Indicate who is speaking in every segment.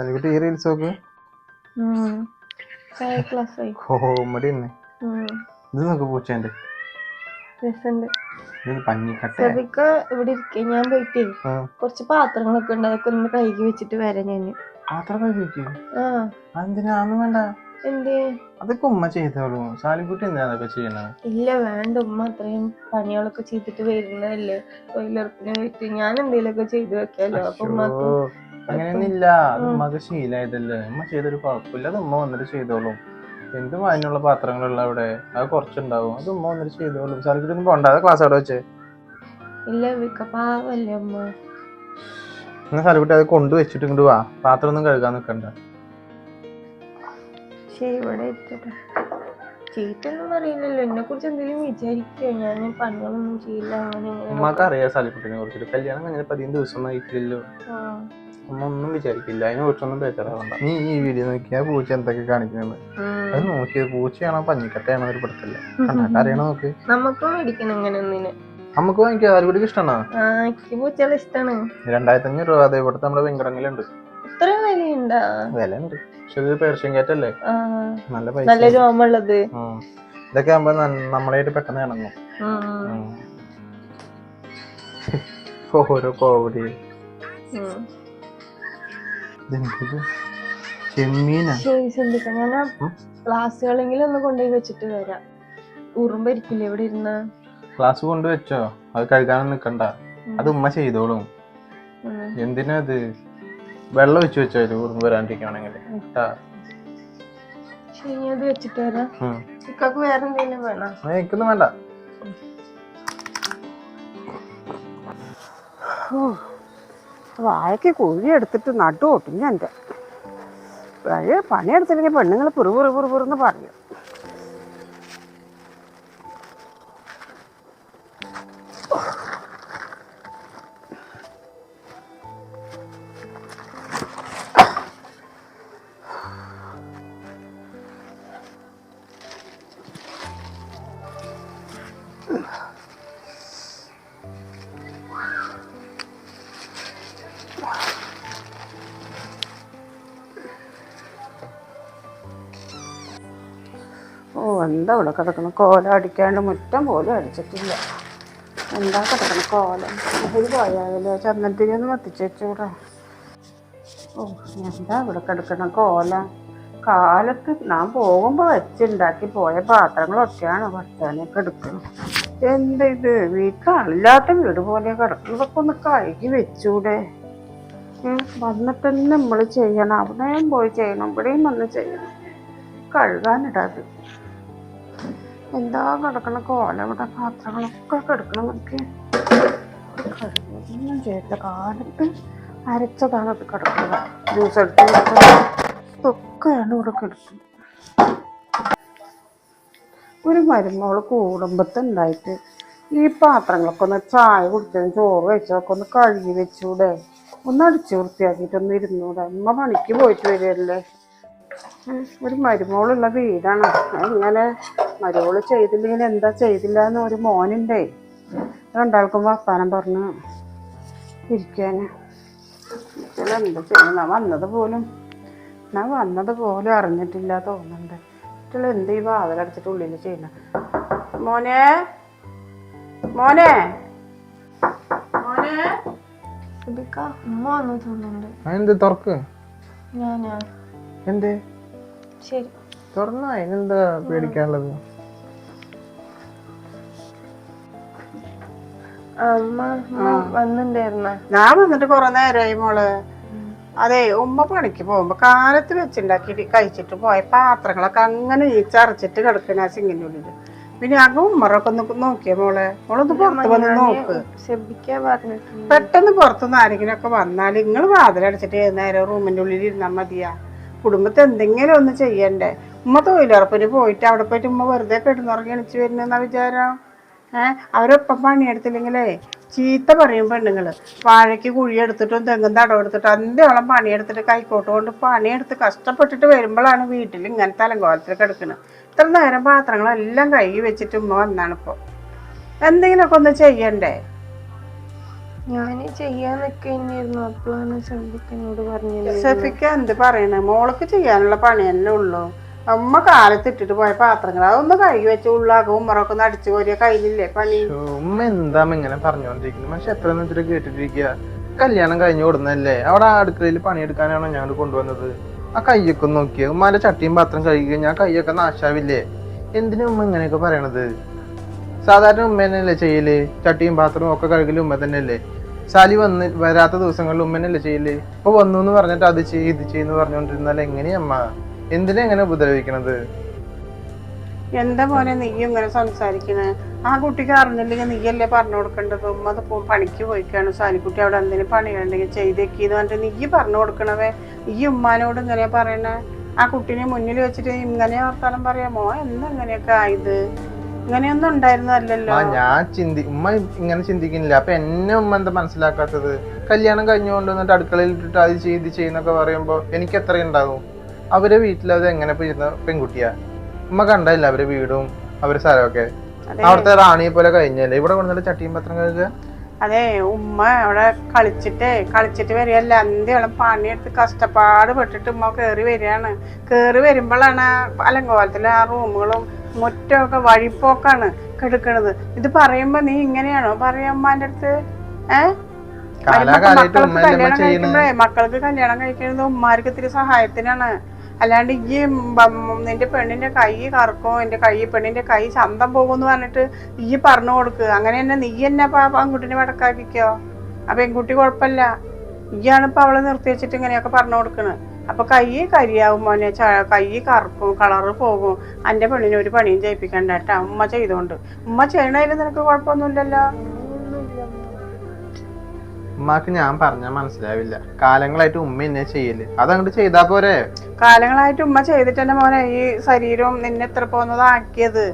Speaker 1: സലിക്കുട്ടി ഈ റീൽസ് നോക്ക്. കോമഡി തന്നെ ഇത് നോക്ക് പൂച്ചേന്റെ
Speaker 2: ഇവിടെ ഇരിക്കേ ഞാൻ പോയിട്ടേ. കുറച്ച് പാത്രങ്ങളൊക്കെ ഉണ്ട് അതൊക്കെ ഒന്ന് കഴുകി വെച്ചിട്ട് വരാം ഞാൻ.
Speaker 1: പാത്രം എന്തിനാന്നും വേണ്ട.
Speaker 2: എന്തേ?
Speaker 1: അതൊക്കെ ഉമ്മ ചെയ്തോളൂ. സാലിക്കുട്ടി എന്തിനാ അതൊക്കെ ചെയ്യണത്.
Speaker 2: ഇല്ല വേണ്ട. ഉമ്മ അത്രയും പണികളൊക്കെ ചെയ്തിട്ട് വരുന്നതല്ലേ. തൊഴിലുറപ്പിന് വേണ്ടി ഞാൻ എന്തെങ്കിലുമൊക്കെ ചെയ്തു വെക്കാലോ. അപ്പൊ ഉമ്മക്ക്
Speaker 1: അങ്ങനെയൊന്നുമില്ല അത് ഉമ്മക്ക് ശീലായതല്ലേ? ഉമ്മ ചെയ്തൊരു കുഴപ്പമില്ല. അത് ഉമ്മ വന്നിട്ട് ചെയ്തോളും. എന്ത് അതിനുള്ള പാത്രങ്ങളുള്ള അവിടെ? അത് കുറച്ചുണ്ടാവും. അത് ഉമ്മ വന്നിട്ട് ചെയ്തോളും. സാലിക്കുട്ടി ഒന്നും പോണ്ട. അത് ക്ലാസ് അവിടെ വെച്ച്.
Speaker 2: ഇല്ല പാവല്ലേ ഉമ്മ.
Speaker 1: എന്നാ സാലിക്കുട്ടി അത് കൊണ്ടു വെച്ചിട്ട് ഇങ്ങോട്ട് വാ. പാത്രം ഒന്നും കഴുകാൻ നിൽക്കണ്ട
Speaker 2: ശരി ഇവിടെ ഇരിക്കട്ടെ. ചീത്തൊന്നും അറിയില്ലല്ലോ എന്നെ കുറിച്ച് എന്തെങ്കിലും വിചാരിക്കോ? ഞാൻ പണികളൊന്നും ചെയ്യില്ല. അങ്ങനെ
Speaker 1: ഉമ്മക്ക് അറിയാം സാലിക്കുട്ടിനെ കുറിച്ചിട്ട്. കല്യാണം കഴിഞ്ഞ പതിനഞ്ച് ദിവസം ആയിട്ടില്ലല്ലോ. ഒന്നും വിചാരിക്കില്ല. അതിനെ കുറിച്ചൊന്നും ബേജാറാവണ്ട. നീ ഈ വീഡിയോ നോക്കിയാ പൂച്ച എന്തൊക്കെ കാണിക്കുന്നത് അത് നോക്കിയത് പൂച്ചയാണോ പഞ്ഞിക്കട്ടയാണോ ഒരു പെടുത്തില്ല? കണ്ടാക്കറിയണോ നോക്ക്.
Speaker 2: നമുക്ക് മേടിക്കണം ഇങ്ങനെ ഒന്നിന്.
Speaker 1: നമുക്ക് വാങ്ങിക്കാം. സാലിക്കുട്ടിക്ക് ഇഷ്ടമാണോ?
Speaker 2: ഇഷ്ടമാണ് പൂച്ചകളെ ഇഷ്ടാണ്.
Speaker 1: രണ്ടായിരത്തി അഞ്ഞൂറ് രൂപ. അതേ ഇവിടുത്തെ നമ്മുടെ വെങ്കടങ്ങിലുണ്ട്.
Speaker 2: ഇത്ര വിലയുണ്ടാ?
Speaker 1: വില ഉണ്ട് പക്ഷെ ഇത് പേർഷ്യൻ കാറ്റല്ലേ നല്ല പൈസ.
Speaker 2: നല്ല രോമുള്ളത്.
Speaker 1: ഇതൊക്കെ ആകുമ്പോ നമ്മളായിട്ട് പെട്ടെന്ന് ഇണങ്ങും. ഓരോ കോമഡി.
Speaker 2: ഞാൻ. ഗ്ലാസ്സുകളെങ്കിലും ഒന്ന് കൊണ്ടുപോയി വെച്ചിട്ട് വരാം. ഉറുമ്പായിരിക്കില്ലേ ഇവിടെ ഇരുന്ന?
Speaker 1: ക്ലാസ് കൊണ്ടുവച്ചോ? അത് കഴുകാനൊന്നും നിക്കണ്ട. അത് ഉമ്മ ചെയ്തോളും. എന്തിനാ അത് വെള്ളം ഒഴിച്ച് വെച്ചോ അതിൽ ഉറുമ്പ് വരാണ്ടിരിക്കുകയാണെങ്കിൽ
Speaker 2: അത് വെച്ചിട്ട് വരാം. വേറെ എന്തെങ്കിലും വേണം?
Speaker 1: എനിക്കൊന്നും വേണ്ട.
Speaker 3: വാഴയ്ക്ക് കുഴി എടുത്തിട്ട് നട്ടു ഒട്ടിഞ്ഞ എന്റെ. പഴയ പണിയെടുത്തില്ലെങ്കിൽ പെണ്ണുങ്ങൾ പുറു പുറു പുറു പുറന്ന് പറയും. ഓ എന്താ ഇവിടെ കിടക്കണം കോലം അടിക്കാണ്ട് മുറ്റം പോലും അടിച്ചിട്ടില്ല. എന്താ കിടക്കണം കോലം. ഒരു പോയാലോ ചന്ദനത്തിരി ഒന്ന് കത്തിച്ച് വെച്ചൂടാ ഓ എന്താ ഇവിടെ കിടക്കണം കോലം. കാലത്ത് ഞാൻ പോകുമ്പോൾ വെച്ചുണ്ടാക്കി പോയ പാത്രങ്ങളൊക്കെയാണ് ഭർത്താനൊക്കെ എടുക്കുന്നത്. എന്താ ഇത്? വീട്ടിലല്ലാത്ത വീട് പോലെ കിടക്കുന്നതൊക്കെ ഒന്ന് കഴുകി വെച്ചൂടെ. വന്നിട്ട് തന്നെ നമ്മൾ ചെയ്യണം. അവിടെയും പോയി ചെയ്യണം ഇവിടെയും വന്ന് ചെയ്യണം. കഴുകാനിടാത്. എന്താ കിടക്കണ? കോല ഇവിടെ പാത്രങ്ങളൊക്കെ കിടക്കണം നമുക്ക് കഴുകൊന്നും ചെയ്ത കാലത്ത് അരച്ചതാണ് അത് കിടക്കുന്നത്. ജ്യൂസ് എടുത്ത് ഇതൊക്കെയാണ് ഇവിടെ കിടക്കുന്നത്. ഒരു മരുമോൾ കുടുംബത്തുണ്ടായിട്ട് ഈ പാത്രങ്ങളൊക്കെ ഒന്ന് ചായ കുടിച്ചതും ചോറ് വെച്ചതൊക്കെ ഒന്ന് കഴുകി വെച്ചൂടെ. ഒന്ന് അടിച്ചു വൃത്തിയാക്കിയിട്ട് ഒന്ന് ഇരുന്നൂടെ. അമ്മ പണിക്ക് പോയിട്ട് വരികയല്ലേ? ഒരു മരുമോളുള്ള വീടാണ്. ഇങ്ങനെ മരുമോൾ ചെയ്തില്ലെങ്കിൽ എന്താ ചെയ്തില്ല എന്ന് ഒരു മോനുണ്ടേ. രണ്ടാൾക്കും വർത്താനം പറഞ്ഞ് ഇരിക്കാന്. ഇവൾ എന്താ ചെയ്യുന്ന വന്നത് പോലും ഞാൻ വന്നത് പോലും അറിഞ്ഞിട്ടില്ല തോന്നുന്നുണ്ട്. മറ്റുള്ള എന്ത് ഈ വാതിലടച്ചിട്ട് ഉള്ളിൽ ചെയ്യുന്ന? മോനെ? മോനെ? മോനെ?
Speaker 1: തുറന്ന? അതിനെന്താ പേടിക്കാനുള്ളത്?
Speaker 3: ഞാൻ വന്നിട്ട് കുറെ നേരമായി മോൾ. അതെ ഉമ്മ പണിക്ക് പോകുമ്പോ കാലത്ത് വെച്ചുണ്ടാക്കി കഴിച്ചിട്ട് പോയ പാത്രങ്ങളൊക്കെ അങ്ങനെ ഈച്ചറച്ചിട്ട് കിടക്കണ ആ സിങ്ങിന്റെ ഉള്ളിൽ. പിന്നെ അങ്ങ് ഉമ്മറൊക്കെ ഒന്ന് നോക്കിയ മോളെ. മോളൊന്ന് പുറത്ത് വന്ന് നോക്ക്. പെട്ടെന്ന് പുറത്തുനിന്ന് ആരെങ്കിലും ഒക്കെ വന്നാൽ നിങ്ങൾ വാതിലടച്ചിട്ട് ഏത് നേരം റൂമിന്റെ ഉള്ളിൽ ഇരുന്നാൽ മതിയാ. കുടുംബത്തെ എന്തെങ്കിലും ഒന്ന് ചെയ്യണ്ടേ. ഉമ്മ തൊഴിലുറപ്പിന് പോയിട്ട് അവിടെ പോയിട്ട് ഉമ്മ വെറുതെ കിടന്നുറങ്ങി എണീച്ച് വരുന്നെന്നാ വിചാരം? അവരൊപ്പം പണിയെടുത്തില്ലെങ്കിലേ ചീത്ത പറയും പെണ്ണുങ്ങൾ വാഴയ്ക്ക് കുഴിയെടുത്തിട്ടും തെങ്ങും തടം എടുത്തിട്ടും അന്ത്യോളം പണിയെടുത്തിട്ട് കൈക്കോട്ട് കൊണ്ട് പണിയെടുത്ത് കഷ്ടപ്പെട്ടിട്ട് വരുമ്പോഴാണ് വീട്ടിൽ ഇങ്ങനെ അലങ്കോലത്തിൽ കിടക്കുന്നത് ഇത്ര നേരം പാത്രങ്ങളെല്ലാം കഴുകി വെച്ചിട്ട് ഉമ്മ വന്നാണ് ഇപ്പോൾ എന്തെങ്കിലുമൊക്കെ ഒന്ന് ചെയ്യണ്ടേ?
Speaker 2: ഞാൻ അപ്പോഴാണ് പറഞ്ഞത്.
Speaker 3: ഷെഫിക്ക് എന്ത് പറയണേ? മോൾക്ക് ചെയ്യാനുള്ള പണി തന്നെ ഉള്ളൂ. അമ്മ കാലത്ത് ഇട്ടിട്ട് പോയ പാത്രങ്ങൾ അതൊന്ന് കഴുകി വെച്ച് ഉള്ളാകും ഉമ്മറൊക്കെ ഒന്ന് അടിച്ചു കോരിയ കയ്യിലില്ലേ പണി?
Speaker 1: ഉമ്മ എന്താ ഇങ്ങനെ പറഞ്ഞോണ്ടിരിക്കുന്നത് പക്ഷെ എത്ര വെച്ചിട്ട് കേട്ടിട്ടിരിക്കുക കല്യാണം കഴിഞ്ഞു കൊടുന്നല്ലേ അവിടെ അടുക്കളയിൽ പണിയെടുക്കാനാണോ ഞങ്ങൾ കൊണ്ടുവന്നത്? ആ കയ്യൊക്കെ നോക്കിയ. ഉമ്മാന്റെ ചട്ടിയും പാത്രം കഴുകി കഴിഞ്ഞാൽ കയ്യൊക്കെ നാശാവില്ലേ? എന്തിനാ ഉമ്മ ഇങ്ങനെയൊക്കെ പറയണത്? സാധാരണ ഉമ്മ തന്നെയല്ലേ ചെയ്യൽ? ചട്ടിയും പാത്രവും ഒക്കെ കഴുകൽ ഉമ്മ തന്നെയല്ലേ? സാലി വന്ന് വരാത്ത ദിവസങ്ങളിൽ ഉമ്മനല്ലേ ചെയ്യൽ? ഇപ്പൊ വന്നു എന്ന് പറഞ്ഞിട്ട് അത് ചെയ്ത് ചെയ്യുന്നു പറഞ്ഞുകൊണ്ടിരുന്നാൽ എങ്ങനെയാ അമ്മ എന്തിനാ എങ്ങനെ ഉപദ്രവിക്കണത്?
Speaker 3: എന്താ പോലെ നീ ഇങ്ങനെ സംസാരിക്കണേ? ആ കുട്ടിക്ക് അറിഞ്ഞില്ലെങ്കിൽ നീയല്ലേ പറഞ്ഞു കൊടുക്കേണ്ടത്? ഉമ്മ അത് പണിക്ക് പോയിക്കാണ്. സാലിക്കുട്ടി അവിടെ എന്തെങ്കിലും പണിയുണ്ടെങ്കിൽ ചെയ്തേക്കിന്ന് പറഞ്ഞിട്ട് നീ പറഞ്ഞു കൊടുക്കണവേ. ഈ ഉമ്മാനോട് ഇങ്ങനെയാ പറയണേ? ആ കുട്ടീനെ മുന്നിൽ വെച്ചിട്ട് ഇങ്ങനെ വർത്താനം പറയാമോ എന്ന് ഇങ്ങനെയൊക്കെ ആയത്? ഇങ്ങനെയൊന്നും ഉണ്ടായിരുന്നല്ലോ
Speaker 1: ഞാൻ ചിന്തി ഉമ്മ ഇങ്ങനെ ചിന്തിക്കുന്നില്ല. അപ്പൊ എന്നെ ഉമ്മ എന്താ മനസ്സിലാക്കാത്തത്? കല്യാണം കഴിഞ്ഞുകൊണ്ട് വന്നിട്ട് അടുക്കളയിൽ ഇട്ടിട്ട് അത് ചെയ്ത് ചെയ്യുന്നൊക്കെ പറയുമ്പോ എനിക്ക് എത്ര ഉണ്ടാകും അവരെ വീട്ടിൽ അത് എങ്ങനെ പോയിരുന്ന പെൺകുട്ടിയാ? ഉമ്മ കണ്ടല്ല അവരെ വീടും അവരെ സ്ഥലമൊക്കെ? അവിടുത്തെ റാണിയെ പോലെ കഴിഞ്ഞല്ലേ? ഇവിടെ കൊണ്ടുവന്നിട്ട് ചട്ടിയും പത്രം കഴുകുക?
Speaker 3: അതെ ഉമ്മ അവിടെ കളിച്ചിട്ട് കളിച്ചിട്ട് വരികയല്ല. അന്ത്യോളം പണിയെടുത്ത് കഷ്ടപ്പാട് പെട്ടിട്ട് ഉമ്മ കയറി വരികയാണ്. കയറി വരുമ്പോഴാണ് അലങ്കോലത്തിലെ ആ റൂമുകളും മുറ്റമൊക്കെ വഴിപ്പോക്കാണ് കെടുക്കണത്. ഇത് പറയുമ്പോ നീ ഇങ്ങനെയാണോ പറയാ ഉമ്മാന്റെ അടുത്ത്? ഏഹ് മക്കൾക്ക് കല്യാണം കഴിക്കുമ്പോഴേ മക്കൾക്ക് കല്യാണം കഴിക്കുന്നത് ഉമ്മാർക്ക് ഇത്തിരി സഹായത്തിനാണ്. അല്ലാണ്ട് ഈ നിന്റെ പെണ്ണിന്റെ കൈ കറക്കോ എന്റെ കൈ പെണ്ണിന്റെ കൈ ചന്തം പോകുമെന്ന് പറഞ്ഞിട്ട് ഈ പറഞ്ഞു കൊടുക്കുക അങ്ങനെ തന്നെ നീ എന്നെ പെൺകുട്ടിനെ വടക്കാക്കിക്കോ? ആ പെൺകുട്ടി കുഴപ്പമില്ല. ഈയാണ് ഇപ്പൊ അവളെ നിർത്തി വെച്ചിട്ട് ഇങ്ങനെയൊക്കെ പറഞ്ഞു കൊടുക്കണ്. അപ്പൊ കൈ കരിയാവും മോനെ. കൈ കറക്കും കളറ് പോകും. എന്റെ പെണ്ണിനെ ഒരു പണിയും ചെയ്യിപ്പിക്കണ്ട. കേട്ടോ ഉമ്മ ചെയ്തോണ്ട്. ഉമ്മ ചെയ്യണതിൽ നിനക്ക് കുഴപ്പമൊന്നുമില്ലല്ലോ.
Speaker 1: ഉമ്മാക്ക് ഞാൻ പറഞ്ഞാൽ മനസ്സിലാവില്ല. കാലങ്ങളായിട്ട് ഉമ്മ എന്നെ ചെയ്യൽ. അതങ്ങോട്ട് ചെയ്താ പോരെ?
Speaker 3: കാലങ്ങളായിട്ട് ഉമ്മ ചെയ്തിട്ട് തന്നെ മോനെ ഈ ശരീരവും നിന്നെ എത്ര പോകുന്നതാക്കിയത്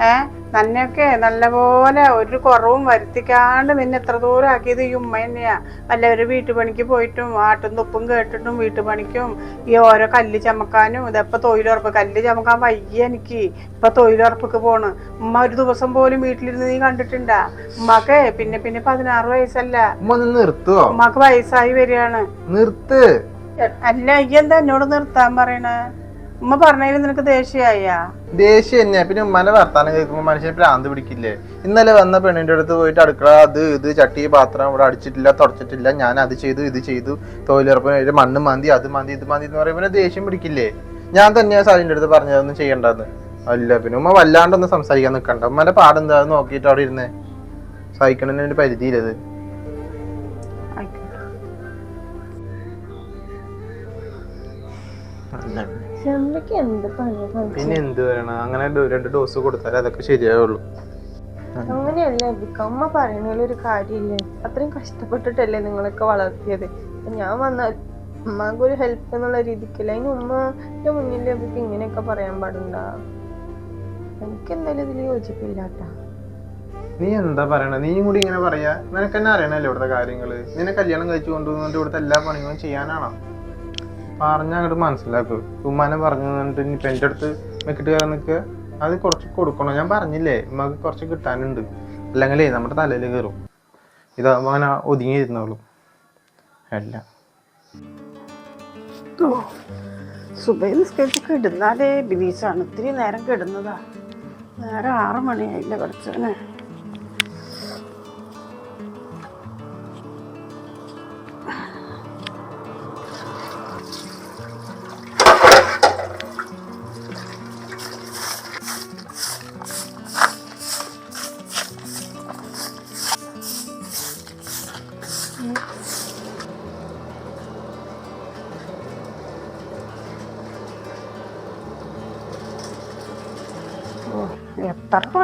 Speaker 3: ഏ? നന്നെയൊക്കെ നല്ലപോലെ ഒരു കുറവും വരുത്തിക്കാണ്ട് നിന്നെ എത്ര ദൂരം ആക്കിയത്? ഈ ഉമ്മ തന്നെയാ. വല്ലവര് വീട്ടുപണിക്ക് പോയിട്ടും ആട്ടും തുപ്പും കേട്ടിട്ടും വീട്ടുപണിക്കും ഈ ഓരോ കല്ല് ചമക്കാനും ഇതെപ്പ തൊഴിലുറപ്പ് കല്ല് ചമക്കാൻ വയ്യ എനിക്ക്. ഇപ്പൊ തൊഴിലുറപ്പൊക്കെ പോണ്. ഉമ്മ ഒരു ദിവസം പോലും വീട്ടിലിരുന്ന് നീ കണ്ടിട്ടുണ്ടാ? ഉമ്മക്ക് പിന്നെ പിന്നെ പതിനാറ് വയസ്സല്ല.
Speaker 1: നിർത്തുവോ
Speaker 3: ഉമ്മക്ക് വയസ്സായി വരികയാണ്.
Speaker 1: നിർത്ത്.
Speaker 3: അല്ല ഈ എന്താ എന്നോട് നിർത്താൻ പറയണേ? ഉമ്മ പറഞ്ഞാലും നിനക്ക് ദേഷ്യായ?
Speaker 1: ദേഷ്യം തന്നെയാ പിന്നെ ഉമ്മാന്റെ വർത്താനം കേൾക്കുമ്പോ മനുഷ്യനെ പ്രാന്ത് പിടിക്കില്ലേ? ഇന്നലെ വന്ന പെണ്ണിന്റെ അടുത്ത് പോയിട്ട് അടുക്കള അത് ഇത് ചട്ടി പാത്രം ഇവിടെ അടിച്ചിട്ടില്ല തുടച്ചിട്ടില്ല. ഞാൻ അത് ചെയ്തു ഇത് ചെയ്തു. തൊഴിലുറപ്പിന് മണ്ണ് മാന്തി അത് മാന്തി ഇത് മാന്തി എന്ന് പറയുമ്പോൾ ദേഷ്യം പിടിക്കില്ലേ? ഞാൻ തന്നെയാ സാലിന്റെ അടുത്ത് പറഞ്ഞതൊന്നും ചെയ്യണ്ടെന്ന്. അല്ല പിന്നെ ഉമ്മ വല്ലാണ്ടൊന്നും സംസാരിക്കാൻ നിൽക്കണ്ട ഉമ്മന്റെ പാടെന്താ? നോക്കിയിട്ട് അവിടെ ഇരുന്നേ. സഹിക്കണതിന് പരിധിയില്ലത് പിന്നെ എന്ത് വരണം അങ്ങനെ രണ്ട് ഡോസ് കൊടുത്താൽ അതൊക്കെ ശരിയാവുള്ളൂ.
Speaker 2: അങ്ങനെയല്ല അമ്മ പറയുന്നതിൽ ഒരു കാര്യമില്ലേ. അത്രയും കഷ്ടപ്പെട്ടിട്ടല്ലേ നിങ്ങളൊക്കെ വളർത്തിയത്. ഞാൻ വന്ന ഉമ്മാക്ക് ഒരു ഹെൽപ്പ് എന്നുള്ള രീതിക്കല്ല? അതിന് ഉമ്മന്റെ മുന്നിൽ അബിക്ക് ഇങ്ങനെയൊക്കെ പറയാൻ പാടുണ്ട? എനിക്ക് എന്തായാലും ഇതിൽ യോജിപ്പില്ല
Speaker 1: നീ എന്താ പറയണ? നീയും കൂടി ഇങ്ങനെ പറയാ. നിനക്കെന്നെ അറിയണല്ലേ അറിയണല്ലോ ഇവിടുത്തെ കാര്യങ്ങൾ? നിന്നെ കല്യാണം കഴിച്ചു കൊണ്ടുവന്നിട്ട് ഇവിടുത്തെ എല്ലാ പണികളും ചെയ്യാനാണോ? പറഞ്ഞ അങ്ങോട്ട് മനസ്സിലാക്കും. ഉമ്മാനെ പറഞ്ഞു എന്നിട്ട് ഇനി എന്റെ അടുത്ത് വെക്കിട്ട് കയറാൻ നിൽക്കുക അത് കുറച്ച് കൊടുക്കണം. ഞാൻ പറഞ്ഞില്ലേ ഉമ്മക്ക് കുറച്ച് കിട്ടാനുണ്ട്. അല്ലെങ്കിലേ നമ്മുടെ തലയിൽ കയറും. ഇതാകുമ്പോൾ അങ്ങനെ ഒതുങ്ങിയിരുന്നോളൂ അല്ല.
Speaker 3: സുബൈ കിടുന്നാലേ ബിലീസാണ് ഇത്തിരി നേരം കിടന്നതാ. നേരം ആറ് മണിയായില്ല കുറച്ചനെ